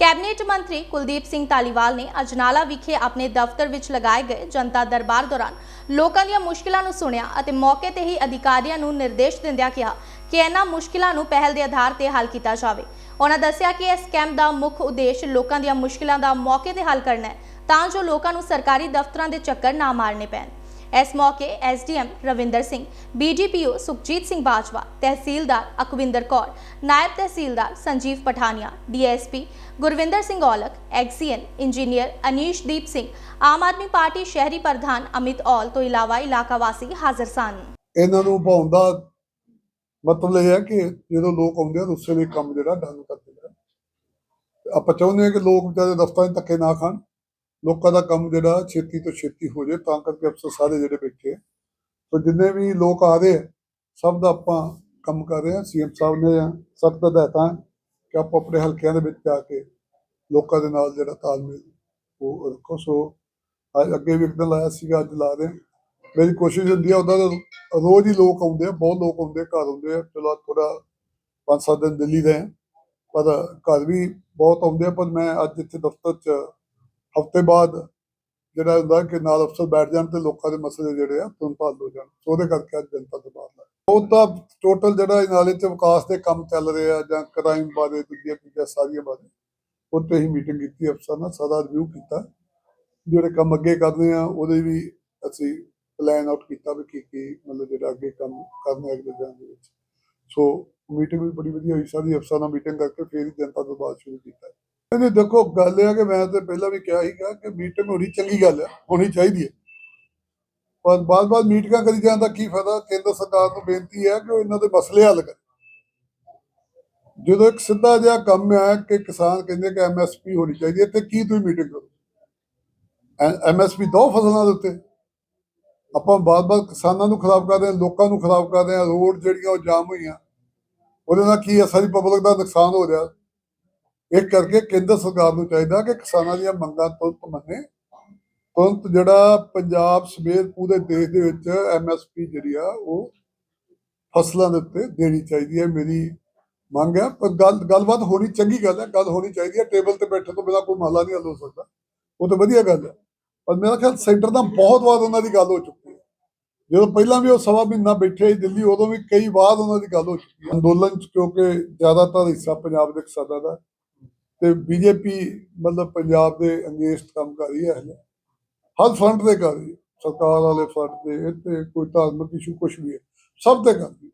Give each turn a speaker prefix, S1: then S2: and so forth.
S1: Cabinet ਮੰਤਰੀ ਕੁਲਦੀਪ ਸਿੰਘ ਧਾਲੀਵਾਲ ਨੇ ਅਜਨਾਲਾ ਵਿਖੇ ਆਪਣੇ ਦਫ਼ਤਰ ਵਿੱਚ ਲਗਾਏ ਗਏ ਜਨਤਾ ਦਰਬਾਰ ਦੌਰਾਨ ਲੋਕਾਂ ਦੀਆਂ ਮੁਸ਼ਕਿਲਾਂ ਨੂੰ ਸੁਣਿਆ ਅਤੇ ਮੌਕੇ ਤੇ ਹੀ ਅਧਿਕਾਰੀਆਂ ਨੂੰ ਨਿਰਦੇਸ਼ ਦਿੰਦਿਆਂ ਕਿਹਾ ਕਿ ਇਹਨਾਂ ਮੁਸ਼ਕਿਲਾਂ ਨੂੰ ਪਹਿਲ ਦੇ ਆਧਾਰ ਤੇ ਹੱਲ ਕੀਤਾ ਜਾਵੇ। ਉਹਨਾਂ ਦੱਸਿਆ ਕਿ ਇਸ ਕੈਂਪ ਦਾ ਮੁੱਖ ਉਦੇਸ਼ ਲੋਕਾਂ ਦੀਆਂ ਮੁਸ਼ਕਲਾਂ ਦਾ ਮੌਕੇ ਤੇ ਹੱਲ ਕਰਨਾ ਹੈ, ਤਾਂ ਜੋ ਲੋਕਾਂ ਨੂੰ ਸਰਕਾਰੀ ਦਫ਼ਤਰਾਂ ਦੇ ਚੱਕਰ ਨਾ ਮਾਰਨੇ ਪੈਣ। ਇਸ ਮੌਕੇ ਐਸਡੀਐਮ ਰਵਿੰਦਰ ਸਿੰਘ, ਬੀਡੀਪੀਓ ਸੁਖਜੀਤ ਸਿੰਘ ਬਾਜਵਾ, ਤਹਿਸੀਲਦਾਰ ਅਕਵਿੰਦਰ ਕੌਰ, ਨਾਇਬ tehsildar Sanjeev Pathania, DSP Gurvinder Singh Aulakh, XEN engineer Anishdeep Singh, Aam Aadmi party ਸ਼ਹਿਰੀ ਪ੍ਰਧਾਨ ਅਮਿਤ ਔਲ ਤੋਂ ਇਲਾਵਾ ਇਲਾਕਾ ਵਾਸੀ ਹਾਜ਼ਰ ਸਨ।
S2: ਇਹਨਾਂ ਨੂੰ ਭਾਉਣ ਮਤਲਬ ਇਹ ਹੈ ਕਿ ਜਦੋਂ ਲੋਕ ਆਉਂਦੇ ਆ ਉਸੇ ਵੇਲੇ ਕੰਮ ਜਿਹੜਾ ਡਨ ਕਰ ਦਿੰਦਾ ਆਪਾਂ ਚਾਹੁੰਦੇ ਹਾਂ ਕਿ ਲੋਕ ਵਿਚਾਰੇ ਦਫ਼ਤਰਾਂ 'ਚ ਧੱਕੇ ਨਾ ਖਾਣ। ਲੋਕਾਂ ਦਾ ਕੰਮ ਜਿਹੜਾ ਛੇਤੀ ਤੋਂ ਛੇਤੀ ਹੋ ਜਾਏ, ਤਾਂ ਕਰਕੇ ਅਫਸਰ ਸਾਰੇ ਜਿਹੜੇ ਬੈਠੇ ਸੋ ਜਿੰਨੇ ਵੀ ਲੋਕ ਆ ਰਹੇ ਸਭ ਦਾ ਆਪਾਂ ਕੰਮ ਕਰ ਰਹੇ ਆ। ਸੀਐਮ ਸਾਹਿਬ ਨੇ ਸਖਤ ਹਦਾਇਤਾਂ ਕਿ ਆਪਾਂ ਆਪਣੇ ਹਲਕਿਆਂ ਦੇ ਵਿੱਚ ਜਾ ਕੇ ਲੋਕਾਂ ਦੇ ਨਾਲ ਜਿਹੜਾ ਤਾਲਮੇਲ ਉਹ ਰੱਖੋ। ਸੋ ਅੱਜ ਅੱਗੇ ਵੀ ਇੱਕ ਦਿਨ ਲਾਇਆ ਸੀਗਾ, ਅੱਜ ਲਾ ਰਹੇ ਮੇਰੀ ਕੋਸ਼ਿਸ਼ ਹੁੰਦੀ ਆ, ਉਹਦਾ ਰੋਜ਼ ਹੀ ਲੋਕ ਆਉਂਦੇ ਆ, ਬਹੁਤ ਲੋਕ ਆਉਂਦੇ ਘਰ ਆਉਂਦੇ ਆ। ਚਲੋ ਥੋੜਾ ਪੰਜ ਸੱਤ ਦਿਨ ਦਿੱਲੀ ਰਹੇ ਪਰ ਘਰ ਵੀ ਬਹੁਤ ਆਉਂਦੇ ਆ। ਪਰ ਮੈਂ ਅੱਜ ਇੱਥੇ ਦਫ਼ਤਰ 'ਚ ਹਫ਼ਤੇ ਬਾਅਦ ਜਿਹੜਾ ਹੁੰਦਾ ਕਿ ਨਾਲ ਅਫਸਰ ਬੈਠ ਜਾਣ ਤੇ ਲੋਕਾਂ ਦੇ ਮਸਲੇ ਜਿਹੜੇ ਆ ਤੁਰੰਤ ਹੱਲ ਹੋ ਜਾਣ। ਸੋ ਉਹਦੇ ਕਰਕੇ ਅੱਜ ਜਨਤਾ ਦਰਬਾਰ ਲਾਇਆ ਉਹ ਤਾਂ ਟੋਟਲ ਜਿਹੜਾ ਨਾਲੇ 'ਚ ਵਿਕਾਸ ਦੇ ਕੰਮ ਚੱਲ ਰਹੇ ਆ ਜਾਂ ਕ੍ਰਾਈਮ ਬਾਰੇ, ਦੂਜੀਆਂ ਚੀਜ਼ਾਂ ਸਾਰੀਆਂ ਬਾਰੇ ਉੱਤੇ ਹੀ ਮੀਟਿੰਗ ਕੀਤੀ ਅਫਸਰ ਨਾਲ, ਸਾਰਾ ਰਿਵਿਊ ਕੀਤਾ। ਜਿਹੜੇ ਕੰਮ ਅੱਗੇ ਕਰਨੇ ਆ, ਉਹਦੇ ਵੀ ਅਸੀਂ ਪਲਾਨ ਆਊਟ ਕੀਤਾ ਵੀ ਕੀ ਕੀ ਮਤਲਬ ਜਿਹੜਾ ਅੱਗੇ ਕੰਮ ਕਰਨੇ ਅਗਲੇ ਦਿਨ ਦੇ ਵਿੱਚ। ਸੋ ਮੀਟਿੰਗ ਵੀ ਬੜੀ ਵਧੀਆ ਹੋਈ, ਸਾਰੀ ਅਫਸਰਾਂ ਨਾਲ ਮੀਟਿੰਗ ਕਰਕੇ ਫੇਰ ਜਨਤਾ ਤੋਂ ਬਾਅਦ ਸ਼ੁਰੂ ਕੀਤਾ। ਇਹਨੇ ਦੇਖੋ, ਗੱਲ ਇਹ ਆ ਕਿ ਮੈਂ ਤੇ ਪਹਿਲਾਂ ਵੀ ਕਿਹਾ ਸੀਗਾ ਕਿ ਮੀਟਿੰਗ ਹੋਣੀ ਚੰਗੀ ਗੱਲ ਹੈ ਹੋਣੀ ਚਾਹੀਦੀ ਹੈ ਪਰ ਬਾਰ-ਬਾਰ ਮੀਟਿੰਗਾਂ ਕਰੀ ਜਾਣ ਦਾ ਕੀ ਫਾਇਦਾ? ਕੇਂਦਰ ਸਰਕਾਰ ਨੂੰ ਬੇਨਤੀ ਹੈ ਕਿ ਉਹ ਇਹਨਾਂ ਦੇ ਮਸਲੇ ਹੱਲ ਕਰੇ। ਜਦੋਂ ਇੱਕ ਸਿੱਧਾ ਜਿਹਾ ਕੰਮ ਹੈ ਕਿ ਕਿਸਾਨ ਕਹਿੰਦੇ ਕਿ ਐਮਐਸਪੀ ਹੋਣੀ ਚਾਹੀਦੀ ਹੈ ਤੇ ਕੀ ਤੁਸੀਂ ਮੀਟਿੰਗ ਕਰੋ? ਐਮਐਸਪੀ ਦੋ ਫਸਲਾਂ ਦੇ ਉੱਤੇ। ਆਪਾਂ ਬਾਰ-ਬਾਰ ਕਿਸਾਨਾਂ ਨੂੰ ਖਰਾਬ ਕਰ ਰਹੇ ਲੋਕਾਂ ਨੂੰ ਖਰਾਬ ਕਰ ਰਹੇ ਹਾਂ, ਰੋਡ ਜਿਹੜੀਆਂ ਉਹ ਜਾਮ ਹੋਈਆਂ। ਉਹਦੇ ਨਾਲ ਕੀ ਹੈ ਸਾਰੀ ਪਬਲਿਕ ਦਾ ਨੁਕਸਾਨ ਹੋ ਰਿਹਾ। ਇਸ ਕਰਕੇ ਕੇਂਦਰ ਸਰਕਾਰ ਨੂੰ ਚਾਹੀਦਾ ਕਿ ਕਿਸਾਨਾਂ ਦੀਆਂ ਮੰਗਾਂ ਤੁਰੰਤ ਮੰਨੇ। ਤੁਰੰਤ ਜਿਹੜਾ ਪੰਜਾਬ ਸਮੇਤ ਪੂਰੇ ਦੇਸ਼ ਦੇ ਵਿੱਚ ਐਮਐਸਪੀ ਜਿਹੜੀ ਆ, ਉਹ ਫਸਲਾਂ ਦੇ ਉੱਤੇ ਦੇਣੀ ਚਾਹੀਦੀ ਹੈ ਮੇਰੀ ਮੰਗ ਹੈ ਪਰ ਗੱਲ, ਗੱਲਬਾਤ ਹੋਣੀ ਚੰਗੀ ਗੱਲ ਹੈ ਗੱਲ ਹੋਣੀ ਚਾਹੀਦੀ ਹੈ ਟੇਬਲ ਤੇ ਬੈਠੇ ਤੋਂ ਬਿਨਾਂ ਕੋਈ ਮਾਲਾ ਨਹੀਂ ਹੱਲ ਹੋ ਸਕਦਾ। ਉਹ ਤਾਂ ਵਧੀਆ ਗੱਲ ਹੈ ਪਰ ਮੇਰਾ ਖਿਆਲ ਸੈਂਟਰ ਦਾ ਬਹੁਤ ਵਾਰ ਉਹਨਾਂ ਦੀ ਗੱਲ ਹੋ ਚੁੱਕੀ ਹੈ ਜਦੋਂ ਪਹਿਲਾਂ ਵੀ ਉਹ ਸਵਾ ਮਹੀਨਾ ਬੈਠੇ ਸੀ ਦਿੱਲੀ, ਉਦੋਂ ਵੀ ਕਈ ਵਾਰ ਉਹਨਾਂ ਦੀ ਗੱਲ ਹੋ ਚੁੱਕੀ ਹੈ ਅੰਦੋਲਨ ਚ ਕਿਉਂਕਿ ਜ਼ਿਆਦਾਤਰ ਹਿੱਸਾ ਪੰਜਾਬ ਦੇ ਕਿਸਾਨਾਂ ਦਾ। ਤੇ ਬੀਜੇਪੀ ਮਤਲਬ ਪੰਜਾਬ ਦੇ ਅੰਗੇਸਟ ਕੰਮ ਕਰ ਰਹੀ ਹੈ ਹਰ ਫਰੰਟ ਤੇ ਕਰ ਰਹੀ ਹੈ। ਸਰਕਾਰ ਵਾਲੇ ਫਰੰਟ ਤੇ, ਇੱਥੇ ਕੋਈ ਧਾਰਮਿਕ ਇਸ਼ੂ ਕੁਝ ਵੀ ਹੈ, ਸਭ ਤੇ ਕਰ ਰਹੀ ਹੈ।